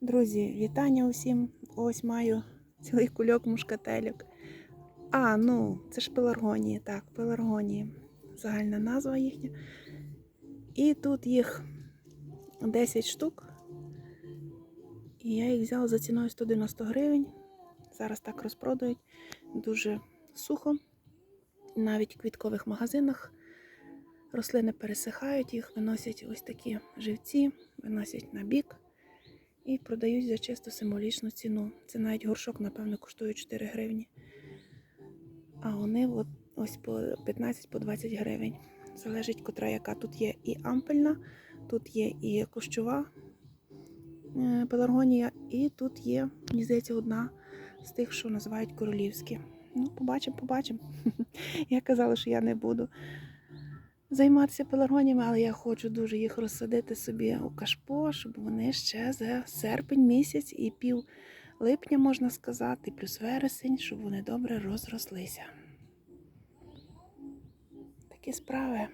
Друзі, вітання усім. Ось маю цілий кульок мушкательок. А, ну, це ж пеларгонії, так, пеларгонії. Загальна назва їхня. І тут їх 10 штук. І я їх взяла за ціною 190 гривень. Зараз так розпродають. Дуже сухо. Навіть в квіткових магазинах рослини пересихають, їх виносять ось такі живці, виносять на бік і продають за чисто символічну ціну. Це навіть горшок, напевно, коштує 4 гривні. А вони от, ось по 15 по 20 гривень. Залежить, котра яка. Тут є і ампельна, тут є і кущова е, пеларгонія, і тут є, мені здається, одна з тих, що називають королівські. Ну, побачимо, побачимо. Я казала, що я не буду займатися пеларгоніями, але я хочу дуже їх розсадити собі у кашпо, щоб вони ще за серпень місяць і пів липня, можна сказати, плюс вересень, щоб вони добре розрослися. Такі справи.